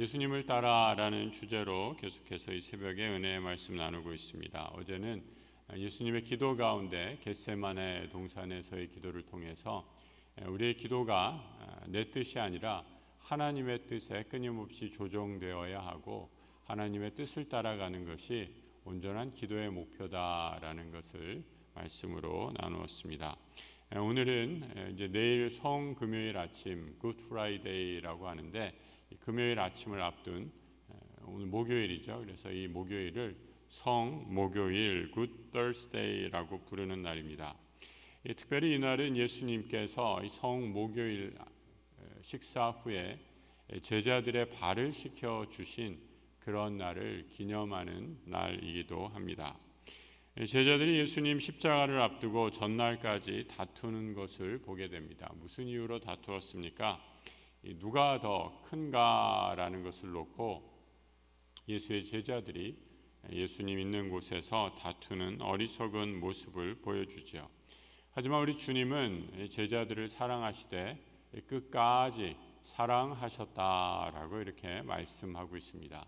예수님을 따라라는 주제로 계속해서 이 새벽에 은혜의 말씀 나누고 있습니다. 어제는 예수님의 기도 가운데 겟세만의 동산에서의 기도를 통해서 우리의 기도가 내 뜻이 아니라 하나님의 뜻에 끊임없이 조정되어야 하고 하나님의 뜻을 따라가는 것이 온전한 기도의 목표다라는 것을 말씀으로 나누었습니다. 오늘은 이제 내일 성 금요일 아침 굿 프라이데이라고 하는데 금요일 아침을 앞둔 오늘 목요일이죠. 그래서 이 목요일을 성 목요일 굿 더스데이라고 부르는 날입니다. 특별히 이날은 예수님께서 성 목요일 식사 후에 제자들의 발을 씻겨 주신 그런 날을 기념하는 날이기도 합니다. 제자들이 예수님 십자가를 앞두고 전날까지 다투는 것을 보게 됩니다. 무슨 이유로 다투었습니까? 누가 더 큰가라는 것을 놓고 예수의 제자들이 예수님 있는 곳에서 다투는 어리석은 모습을 보여주죠. 하지만 우리 주님은 제자들을 사랑하시되 끝까지 사랑하셨다라고 이렇게 말씀하고 있습니다.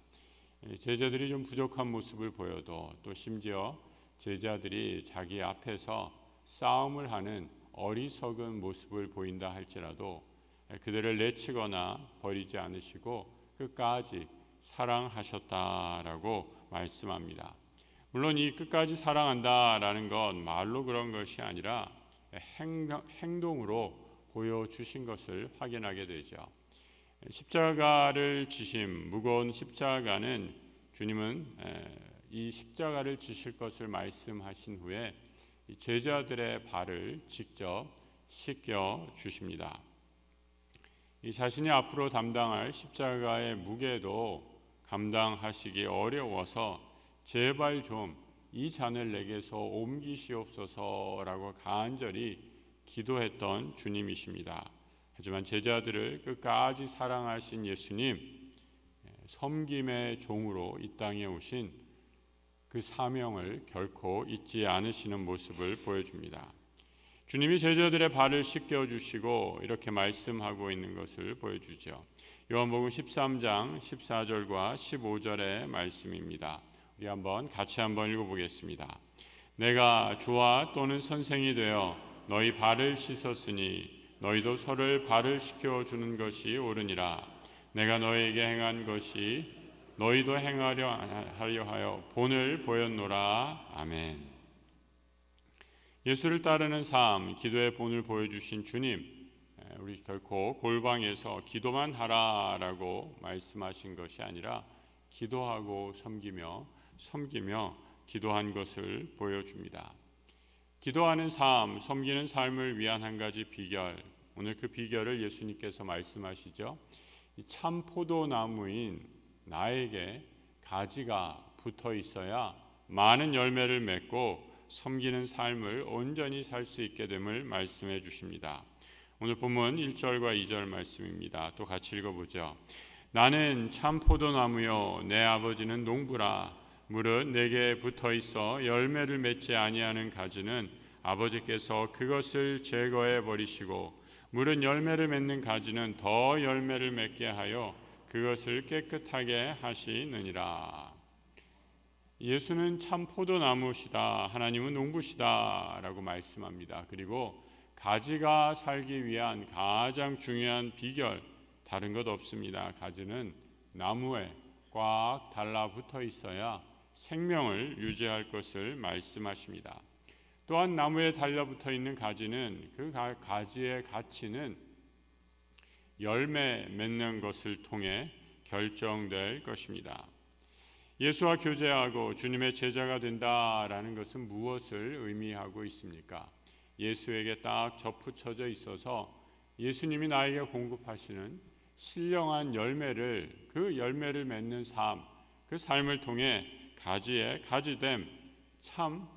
제자들이 좀 부족한 모습을 보여도 또 심지어 제자들이 자기 앞에서 싸움을 하는 어리석은 모습을 보인다 할지라도 그들을 내치거나 버리지 않으시고 끝까지 사랑하셨다라고 말씀합니다. 물론 이 끝까지 사랑한다라는 건 말로 그런 것이 아니라 행동으로 보여주신 것을 확인하게 되죠. 십자가를 지심 무거운 십자가는 주님은 이 십자가를 지실 것을 말씀하신 후에 제자들의 발을 직접 씻겨 주십니다. 이 자신이 앞으로 담당할 십자가의 무게도 감당하시기 어려워서 제발 좀 이 잔을 내게서 옮기시옵소서라고 간절히 기도했던 주님이십니다. 하지만 제자들을 끝까지 사랑하신 예수님, 섬김의 종으로 이 땅에 오신 그 사명을 결코 잊지 않으시는 모습을 보여줍니다. 주님이 제자들의 발을 씻겨 주시고 이렇게 말씀하고 있는 것을 보여주죠. 요한복음 13장 14절과 15절의 말씀입니다. 우리 한번 같이 한번 읽어보겠습니다. 내가 주와 또는 선생이 되어 너희 발을 씻었으니 너희도 서를 발을 씻겨 주는 것이 옳으니라. 내가 너희에게 행한 것이 너희도 행하려 하려 하여 본을 보였노라. 아멘. 예수를 따르는 삶, 기도의 본을 보여주신 주님, 우리 결코 골방에서 기도만 하라라고 말씀하신 것이 아니라 기도하고 섬기며 섬기며 기도한 것을 보여줍니다. 기도하는 삶, 섬기는 삶을 위한 한 가지 비결, 오늘 그 비결을 예수님께서 말씀하시죠. 참 포도나무인 나에게 가지가 붙어 있어야 많은 열매를 맺고 섬기는 삶을 온전히 살 수 있게 됨을 말씀해 주십니다. 오늘 본문 1절과 2절 말씀입니다. 또 같이 읽어보죠. 나는 참 포도나무요 내 아버지는 농부라 무릇 내게 붙어 있어 열매를 맺지 아니하는 가지는 아버지께서 그것을 제거해 버리시고 무릇 열매를 맺는 가지는 더 열매를 맺게 하여 그것을 깨끗하게 하시느니라. 예수는 참 포도나무시다. 하나님은 농부시다 라고 말씀합니다. 그리고 가지가 살기 위한 가장 중요한 비결 다른 것 없습니다. 가지는 나무에 꽉 달라붙어 있어야 생명을 유지할 것을 말씀하십니다. 또한 나무에 달라붙어 있는 가지는 그 가지의 가치는 열매 맺는 것을 통해 결정될 것입니다. 예수와 교제하고 주님의 제자가 된다라는 것은 무엇을 의미하고 있습니까? 예수에게 딱 접붙여져 있어서 예수님이 나에게 공급하시는 신령한 열매를 그 열매를 맺는 삶, 그 삶을 통해 가지에 가지됨 참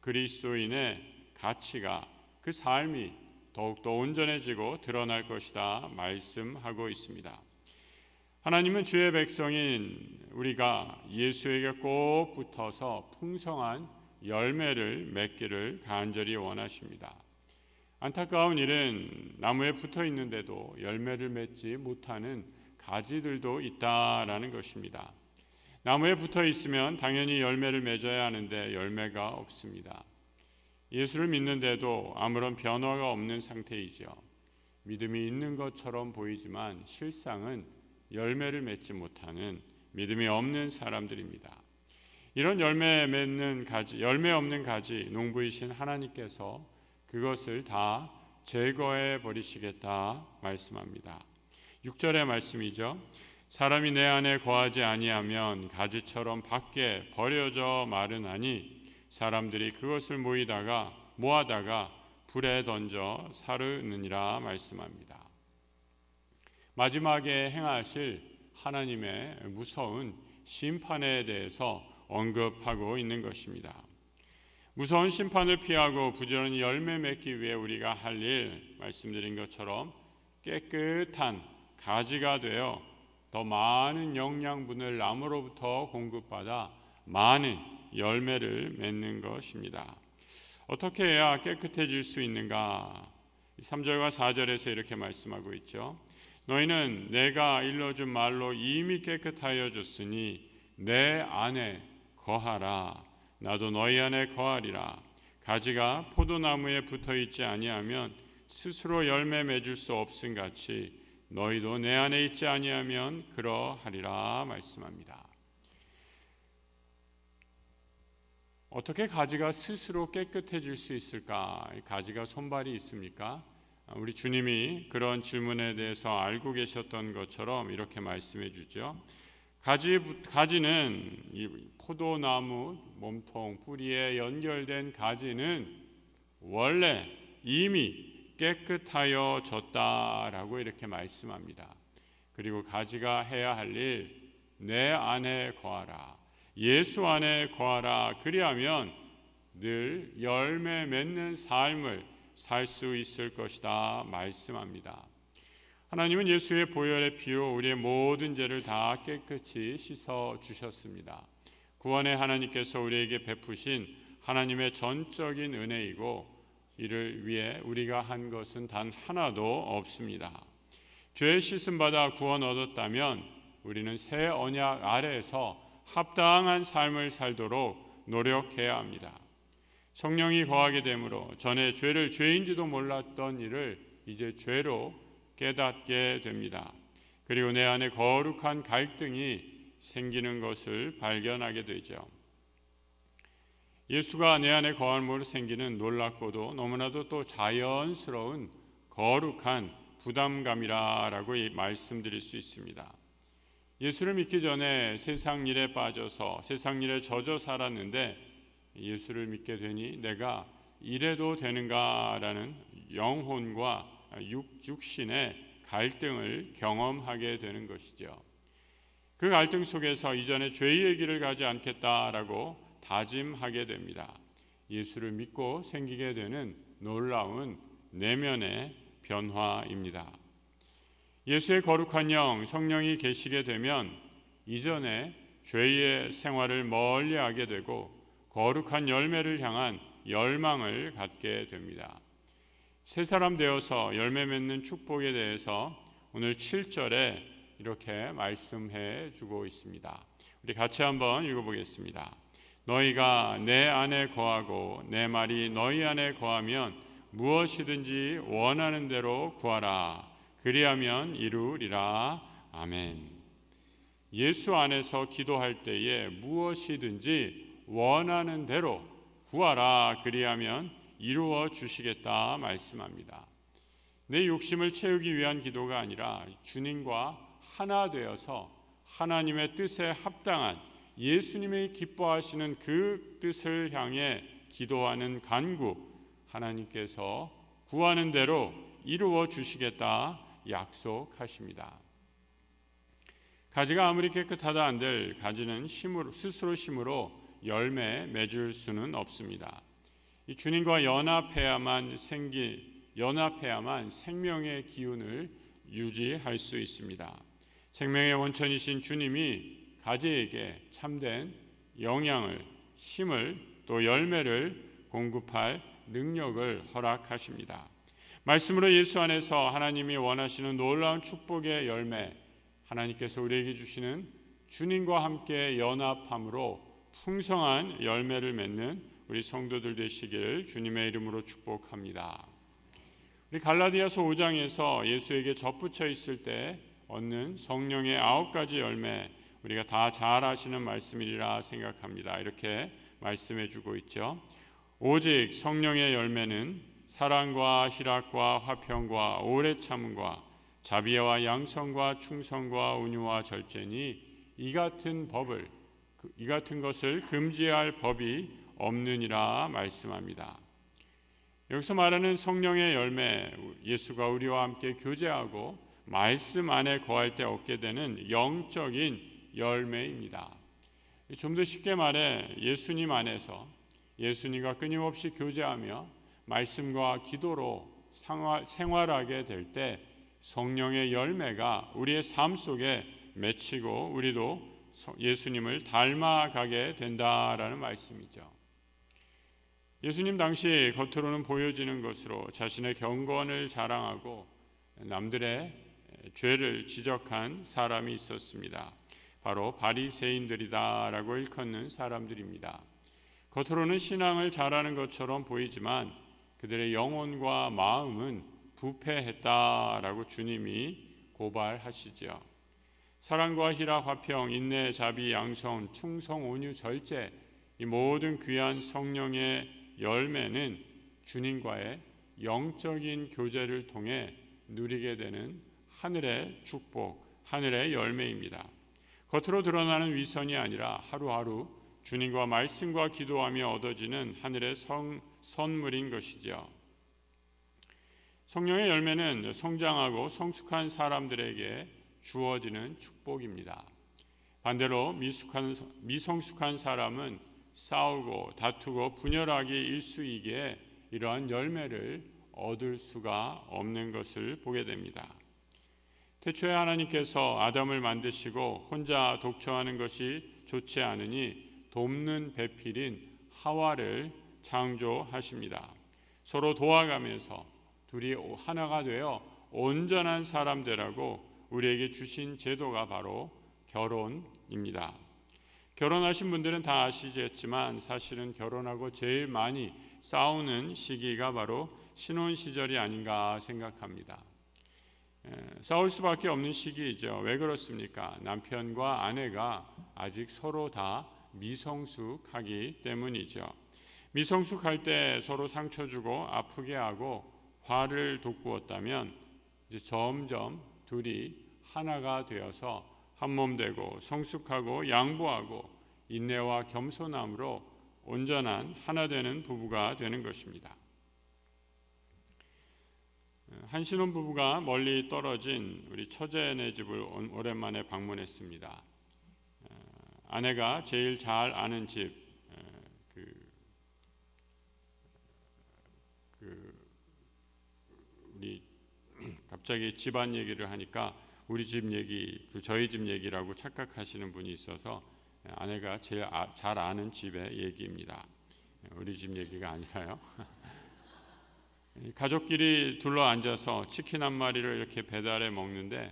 그리스도인의 가치가 그 삶이 더욱더 온전해지고 드러날 것이다 말씀하고 있습니다. 하나님은 주의 백성인 우리가 예수에게 꼭 붙어서 풍성한 열매를 맺기를 간절히 원하십니다. 안타까운 일은 나무에 붙어 있는데도 열매를 맺지 못하는 가지들도 있다라는 것입니다. 나무에 붙어 있으면 당연히 열매를 맺어야 하는데 열매가 없습니다. 예수를 믿는데도 아무런 변화가 없는 상태이죠. 믿음이 있는 것처럼 보이지만 실상은 열매를 맺지 못하는 믿음이 없는 사람들입니다. 이런 열매 맺는 가지, 열매 없는 가지 농부이신 하나님께서 그것을 다 제거해 버리시겠다 말씀합니다. 6절의 말씀이죠. 사람이 내 안에 거하지 아니하면 가지처럼 밖에 버려져 마르나니 사람들이 그것을 모이다가 모아다가 불에 던져 사르느니라 말씀합니다. 마지막에 행하실 하나님의 무서운 심판에 대해서 언급하고 있는 것입니다. 무서운 심판을 피하고 부지런히 열매 맺기 위해 우리가 할 일 말씀드린 것처럼 깨끗한 가지가 되어 더 많은 영양분을 나무로부터 공급받아 많은 열매를 맺는 것입니다. 어떻게 해야 깨끗해질 수 있는가? 3절과 4절에서 이렇게 말씀하고 있죠. 너희는 내가 일러준 말로 이미 깨끗하여 졌으니 내 안에 거하라. 나도 너희 안에 거하리라. 가지가 포도나무에 붙어 있지 아니하면 스스로 열매 맺을 수 없음 같이 너희도 내 안에 있지 아니하면 그러하리라 말씀합니다. 어떻게 가지가 스스로 깨끗해질 수 있을까? 가지가 손발이 있습니까? 우리 주님이 그런 질문에 대해서 알고 계셨던 것처럼 이렇게 말씀해 주죠. 가지 가지는 이 포도나무 몸통 뿌리에 연결된 가지는 원래 이미 깨끗하여 졌다라고 이렇게 말씀합니다. 그리고 가지가 해야 할 일 내 안에 거하라. 예수 안에 거하라. 그리하면 늘 열매 맺는 삶을 살 수 있을 것이다 말씀합니다. 하나님은 예수의 보혈의 피로 우리의 모든 죄를 다 깨끗이 씻어 주셨습니다. 구원의 하나님께서 우리에게 베푸신 하나님의 전적인 은혜이고 이를 위해 우리가 한 것은 단 하나도 없습니다. 죄 씻음 받아 구원 얻었다면 우리는 새 언약 아래에서 합당한 삶을 살도록 노력해야 합니다. 성령이 거하게 되므로 전에 죄를 죄인지도 몰랐던 일을 이제 죄로 깨닫게 됩니다. 그리고 내 안에 거룩한 갈등이 생기는 것을 발견하게 되죠. 예수가 내 안에 거함으로 생기는 놀랍고도 너무나도 또 자연스러운 거룩한 부담감이라라고 말씀드릴 수 있습니다. 예수를 믿기 전에 세상 일에 빠져서 세상 일에 젖어 살았는데 예수를 믿게 되니 내가 이래도 되는가라는 영혼과 육, 육신의 갈등을 경험하게 되는 것이죠. 그 갈등 속에서 이전에 죄의 길을 가지 않겠다라고 다짐하게 됩니다. 예수를 믿고 생기게 되는 놀라운 내면의 변화입니다. 예수의 거룩한 영, 성령이 계시게 되면 이전에 죄의 생활을 멀리하게 되고 거룩한 열매를 향한 열망을 갖게 됩니다. 새 사람 되어서 열매 맺는 축복에 대해서 오늘 7절에 이렇게 말씀해 주고 있습니다. 우리 같이 한번 읽어보겠습니다. 너희가 내 안에 거하고 내 말이 너희 안에 거하면 무엇이든지 원하는 대로 구하라. 그리하면 이루리라. 아멘. 예수 안에서 기도할 때에 무엇이든지 원하는 대로 구하라. 그리하면 이루어 주시겠다 말씀합니다. 내 욕심을 채우기 위한 기도가 아니라 주님과 하나 되어서 하나님의 뜻에 합당한 예수님의 기뻐하시는 그 뜻을 향해 기도하는 간구 하나님께서 구하는 대로 이루어 주시겠다 약속하십니다. 가지가 아무리 깨끗하다 한들 가지는 심으로, 스스로 심으로 열매 맺을 수는 없습니다. 이 주님과 연합해야만 생기 연합해야만 생명의 기운을 유지할 수 있습니다. 생명의 원천이신 주님이 가지에게 참된 영양을 힘을 또 열매를 공급할 능력을 허락하십니다. 말씀으로 예수 안에서 하나님이 원하시는 놀라운 축복의 열매 하나님께서 우리에게 주시는 주님과 함께 연합함으로 풍성한 열매를 맺는 우리 성도들 되시기를 주님의 이름으로 축복합니다. 우리 갈라디아서 5장에서 예수에게 접붙여 있을 때 얻는 성령의 아홉 가지 열매 우리가 다 잘 아시는 말씀이라 생각합니다. 이렇게 말씀해 주고 있죠. 오직 성령의 열매는 사랑과 희락과 화평과 오래 참음과 자비와 양성과 충성과 온유와 절제니 이 같은 법을 그, 이 같은 것을 금지할 법이 없느니라 말씀합니다. 여기서 말하는 성령의 열매 예수가 우리와 함께 교제하고 말씀 안에 거할 때 얻게 되는 영적인 열매입니다. 좀 더 쉽게 말해 예수님 안에서 예수님과 끊임없이 교제하며 말씀과 기도로 생활하게 될 때 성령의 열매가 우리의 삶 속에 맺히고 우리도 예수님을 닮아가게 된다라는 말씀이죠. 예수님 당시 겉으로는 보여지는 것으로 자신의 경건을 자랑하고 남들의 죄를 지적한 사람이 있었습니다. 바로 바리새인들이다라고 일컫는 사람들입니다. 겉으로는 신앙을 잘하는 것처럼 보이지만 그들의 영혼과 마음은 부패했다라고 주님이 고발하시죠. 사랑과 희락, 화평, 인내, 자비, 양성, 충성, 온유, 절제 이 모든 귀한 성령의 열매는 주님과의 영적인 교제를 통해 누리게 되는 하늘의 축복, 하늘의 열매입니다. 겉으로 드러나는 위선이 아니라 하루하루 주님과 말씀과 기도하며 얻어지는 하늘의 성, 선물인 것이죠. 성령의 열매는 성장하고 성숙한 사람들에게 주어지는 축복입니다. 반대로 미숙한, 미성숙한 사람은 싸우고 다투고 분열하기 일수이기에 이러한 열매를 얻을 수가 없는 것을 보게 됩니다. 태초에 하나님께서 아담을 만드시고 혼자 독처하는 것이 좋지 않으니 돕는 배필인 하와를 창조하십니다. 서로 도와가면서 둘이 하나가 되어 온전한 사람 되라고 우리에게 주신 제도가 바로 결혼입니다. 결혼하신 분들은 다 아시겠지만 사실은 결혼하고 제일 많이 싸우는 시기가 바로 신혼 시절이 아닌가 생각합니다. 싸울 수밖에 없는 시기이죠. 왜 그렇습니까? 남편과 아내가 아직 서로 다 미성숙하기 때문이죠. 미성숙할 때 서로 상처 주고 아프게 하고 화를 돋구었다면 이제 점점 둘이 하나가 되어서 한몸 되고 성숙하고 양보하고 인내와 겸손함으로 온전한 하나 되는 부부가 되는 것입니다. 한 신혼 부부가 멀리 떨어진 우리 처제네 집을 오랜만에 방문했습니다. 아내가 제일 잘 아는 집, 그, 그 우리 갑자기 집안 얘기를 하니까 우리 집 얘기, 그 저희 집 얘기라고 착각하시는 분이 있어서 아내가 제일 아, 잘 아는 집의 얘기입니다. 우리 집 얘기가 아니라요. 가족끼리 둘러 앉아서 치킨 한 마리를 이렇게 배달해 먹는데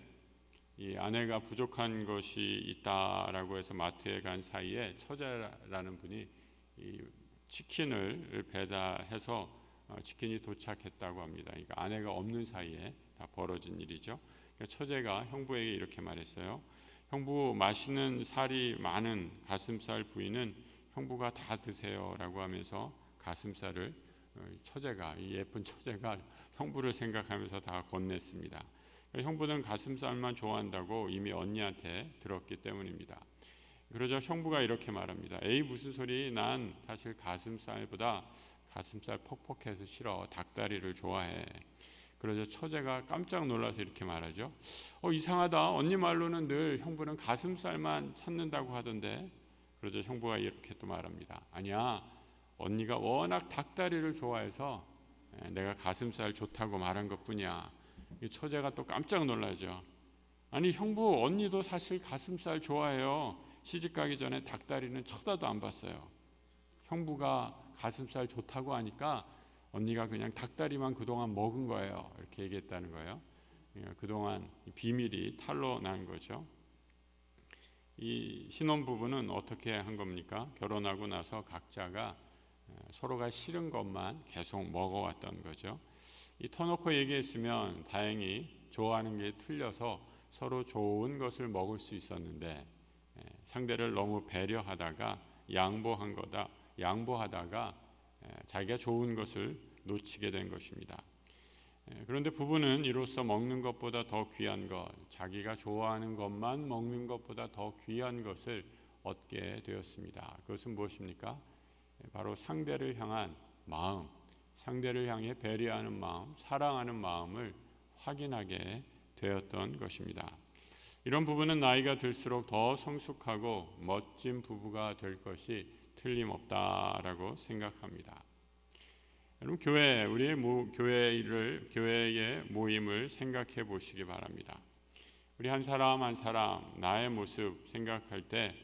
이 아내가 부족한 것이 있다라고 해서 마트에 간 사이에 처제라는 분이 이 치킨을 배달해서 어, 치킨이 도착했다고 합니다. 그러니까 아내가 없는 사이에 다 벌어진 일이죠. 그러니까 처제가 형부에게 이렇게 말했어요. 형부 맛있는 살이 많은 가슴살 부위는 형부가 다 드세요라고 하면서 가슴살을 어, 처제가 이 예쁜 처제가 형부를 생각하면서 다 건넸습니다. 그러니까 형부는 가슴살만 좋아한다고 이미 언니한테 들었기 때문입니다. 그러자 형부가 이렇게 말합니다. 에이 무슨 소리? 난 사실 가슴살보다 가슴살 퍽퍽해서 싫어. 닭다리를 좋아해. 그러자 처제가 깜짝 놀라서 이렇게 말하죠. 어 이상하다. 언니 말로는 늘 형부는 가슴살만 찾는다고 하던데. 그러자 형부가 이렇게 또 말합니다. 아니야. 언니가 워낙 닭다리를 좋아해서 예, 내가 가슴살 좋다고 말한 것뿐이야. 처제가 또 깜짝 놀라죠. 아니 형부 언니도 사실 가슴살 좋아해요. 시집 가기 전에 닭다리는 쳐다도 안 봤어요. 형부가 가슴살 좋다고 하니까 언니가 그냥 닭다리만 그동안 먹은 거예요. 이렇게 얘기했다는 거예요. 그동안 비밀이 탄로 난 거죠. 이 신혼 부부는 어떻게 한 겁니까? 결혼하고 나서 각자가 서로가 싫은 것만 계속 먹어왔던 거죠. 이 터놓고 얘기했으면 다행히 좋아하는 게 틀려서 서로 좋은 것을 먹을 수 있었는데 상대를 너무 배려하다가 양보한 거다. 양보하다가 자기가 좋은 것을 놓치게 된 것입니다. 그런데 부부는 이로써 먹는 것보다 더 귀한 것, 자기가 좋아하는 것만 먹는 것보다 더 귀한 것을 얻게 되었습니다. 그것은 무엇입니까? 바로 상대를 향한 마음, 상대를 향해 배려하는 마음, 사랑하는 마음을 확인하게 되었던 것입니다. 이런 부부는 나이가 들수록 더 성숙하고 멋진 부부가 될 것이 틀림없다라고 생각합니다. 여러분 교회 우리의 모, 교회를 교회의 모임을 생각해 보시기 바랍니다. 우리 한 사람 한 사람 나의 모습 생각할 때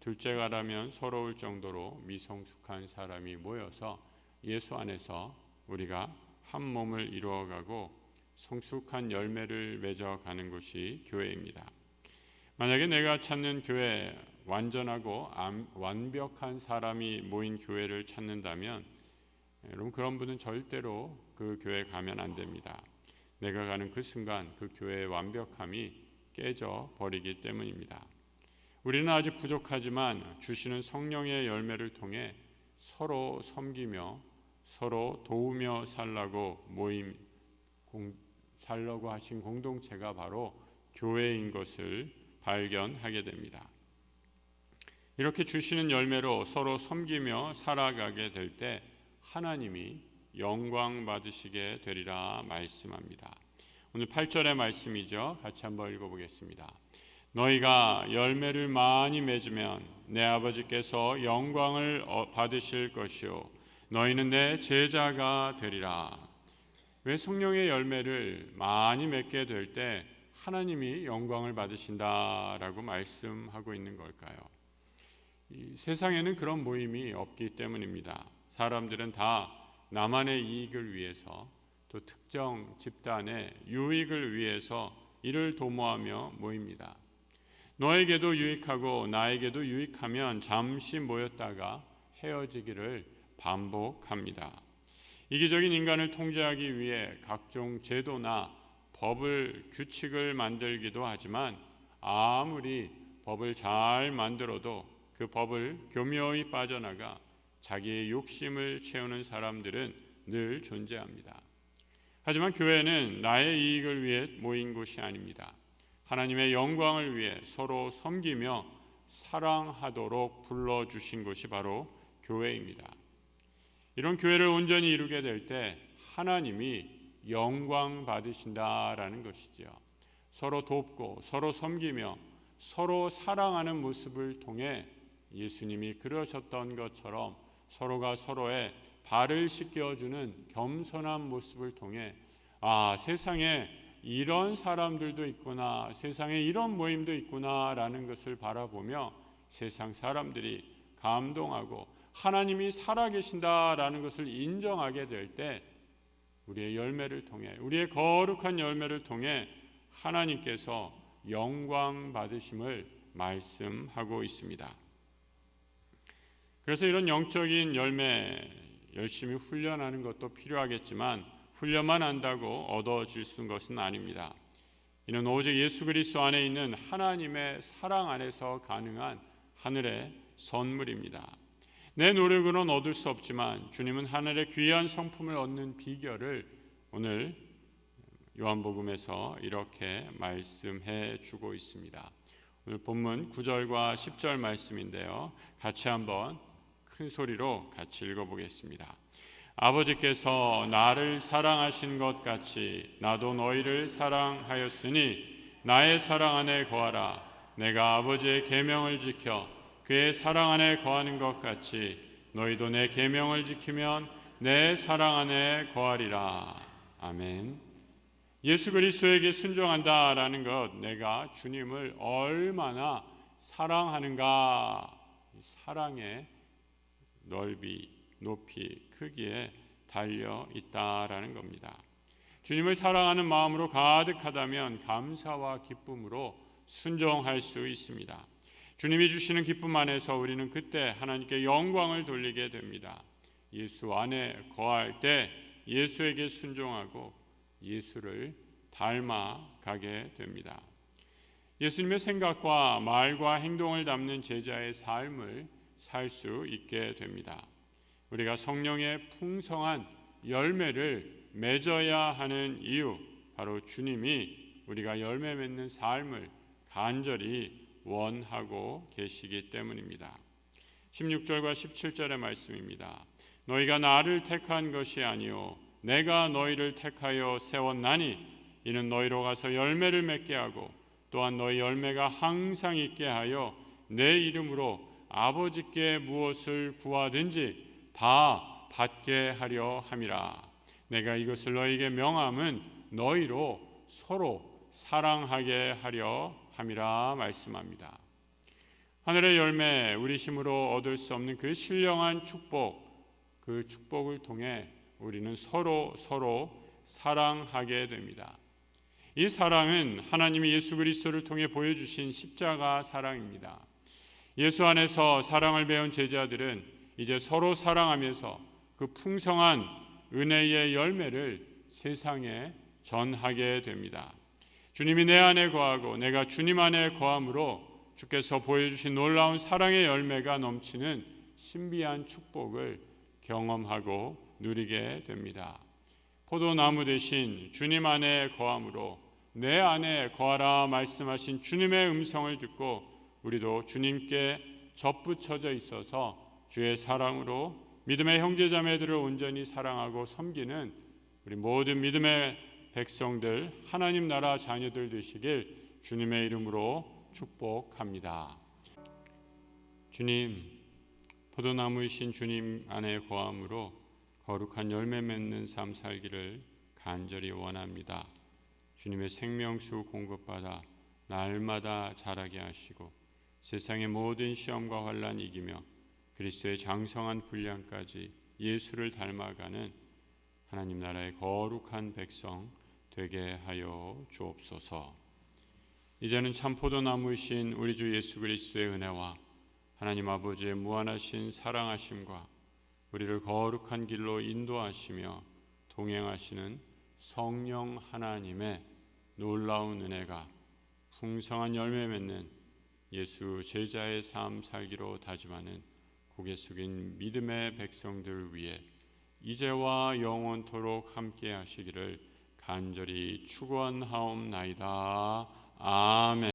둘째가라면 서러울 정도로 미성숙한 사람이 모여서 예수 안에서 우리가 한 몸을 이루어가고 성숙한 열매를 맺어가는 것이 교회입니다. 만약에 내가 찾는 교회 완전하고 완벽한 사람이 모인 교회를 찾는다면 여러분 그런 분은 절대로 그 교회 가면 안 됩니다. 내가 가는 그 순간 그 교회의 완벽함이 깨져 버리기 때문입니다. 우리는 아직 부족하지만 주시는 성령의 열매를 통해 서로 섬기며 서로 도우며 살라고 모임 공, 살라고 하신 공동체가 바로 교회인 것을 발견하게 됩니다. 이렇게 주시는 열매로 서로 섬기며 살아가게 될 때 하나님이 영광 받으시게 되리라 말씀합니다. 오늘 8절의 말씀이죠. 같이 한번 읽어 보겠습니다. 너희가 열매를 많이 맺으면 내 아버지께서 영광을 어, 받으실 것이요 너희는 내 제자가 되리라. 왜 성령의 열매를 많이 맺게 될 때 하나님이 영광을 받으신다라고 말씀하고 있는 걸까요? 세상에는 그런 모임이 없기 때문입니다. 사람들은 다 나만의 이익을 위해서 또 특정 집단의 유익을 위해서 이를 도모하며 모입니다. 너에게도 유익하고 나에게도 유익하면 잠시 모였다가 헤어지기를 반복합니다. 이기적인 인간을 통제하기 위해 각종 제도나 법을 규칙을 만들기도 하지만 아무리 법을 잘 만들어도 그 법을 교묘히 빠져나가 자기의 욕심을 채우는 사람들은 늘 존재합니다. 하지만 교회는 나의 이익을 위해 모인 곳이 아닙니다. 하나님의 영광을 위해 서로 섬기며 사랑하도록 불러 주신 것이 바로 교회입니다. 이런 교회를 온전히 이루게 될 때 하나님이 영광 받으신다라는 것이지요. 서로 돕고 서로 섬기며 서로 사랑하는 모습을 통해 예수님이 그러셨던 것처럼 서로가 서로의 발을 씻겨주는 겸손한 모습을 통해 아 세상에 이런 사람들도 있구나 세상에 이런 모임도 있구나라는 것을 바라보며 세상 사람들이 감동하고 하나님이 살아계신다라는 것을 인정하게 될 때 우리의 열매를 통해 우리의 거룩한 열매를 통해 하나님께서 영광 받으심을 말씀하고 있습니다. 그래서 이런 영적인 열매 열심히 훈련하는 것도 필요하겠지만 훈련만 한다고 얻어질 수 있는 것은 아닙니다. 이는 오직 예수 그리스도 안에 있는 하나님의 사랑 안에서 가능한 하늘의 선물입니다. 내 노력으로는 얻을 수 없지만 주님은 하늘의 귀한 성품을 얻는 비결을 오늘 요한복음에서 이렇게 말씀해 주고 있습니다. 오늘 본문 9절과 10절 말씀인데요. 같이 한번 큰 소리로 같이 읽어 보겠습니다. 아버지께서 나를 사랑하신 것 같이 나도 너희를 사랑하였으니 나의 사랑 안에 거하라. 내가 아버지의 계명을 지켜 그의 사랑 안에 거하는 것 같이 너희도 내 계명을 지키면 내 사랑 안에 거하리라. 아멘. 예수 그리스도에게 순종한다라는 것, 내가 주님을 얼마나 사랑하는가, 사랑의 넓이, 높이, 크기에 달려 있다라는 겁니다. 주님을 사랑하는 마음으로 가득하다면 감사와 기쁨으로 순종할 수 있습니다. 주님이 주시는 기쁨 안에서 우리는 그때 하나님께 영광을 돌리게 됩니다. 예수 안에 거할 때 예수에게 순종하고 예수를 닮아가게 됩니다. 예수님의 생각과 말과 행동을 담는 제자의 삶을 살 수 있게 됩니다. 우리가 성령의 풍성한 열매를 맺어야 하는 이유 바로 주님이 우리가 열매 맺는 삶을 간절히 원하고 계시기 때문입니다. 16절과 17절의 말씀입니다. 너희가 나를 택한 것이 아니요 내가 너희를 택하여 세웠나니 이는 너희로 가서 열매를 맺게 하고 또한 너희 열매가 항상 있게 하여 내 이름으로 아버지께 무엇을 구하든지 다 받게 하려 함이라. 내가 이것을 너희에게 명함은 너희로 서로 사랑하게 하려 함이라 말씀합니다. 하늘의 열매, 우리 힘으로 얻을 수 없는 그 신령한 축복, 그 축복을 통해 우리는 서로 서로 사랑하게 됩니다. 이 사랑은 하나님이 예수 그리스도를 통해 보여주신 십자가 사랑입니다. 예수 안에서 사랑을 배운 제자들은 이제 서로 사랑하면서 그 풍성한 은혜의 열매를 세상에 전하게 됩니다. 주님이 내 안에 거하고 내가 주님 안에 거함으로 주께서 보여주신 놀라운 사랑의 열매가 넘치는 신비한 축복을 경험하고 누리게 됩니다. 포도나무 대신 주님 안에 거함으로 내 안에 거하라 말씀하신 주님의 음성을 듣고 우리도 주님께 접붙여져 있어서 주의 사랑으로 믿음의 형제자매들을 온전히 사랑하고 섬기는 우리 모든 믿음의 백성들 하나님 나라 자녀들 되시길 주님의 이름으로 축복합니다. 주님 포도나무이신 주님 안에 거함으로 거룩한 열매 맺는 삶 살기를 간절히 원합니다. 주님의 생명수 공급받아 날마다 자라게 하시고 세상의 모든 시험과 환란 이기며 그리스도의 장성한 분량까지 예수를 닮아가는 하나님 나라의 거룩한 백성 되게 하여 주옵소서. 이제는 참 포도나무이신 우리 주 예수 그리스도의 은혜와 하나님 아버지의 무한하신 사랑하심과 우리를 거룩한 길로 인도하시며 동행하시는 성령 하나님의 놀라운 은혜가 풍성한 열매 맺는 예수 제자의 삶 살기로 다짐하는 고개 숙인 믿음의 백성들 위해 이제와 영원토록 함께 하시기를 간절히 축원하옵나이다. 아멘.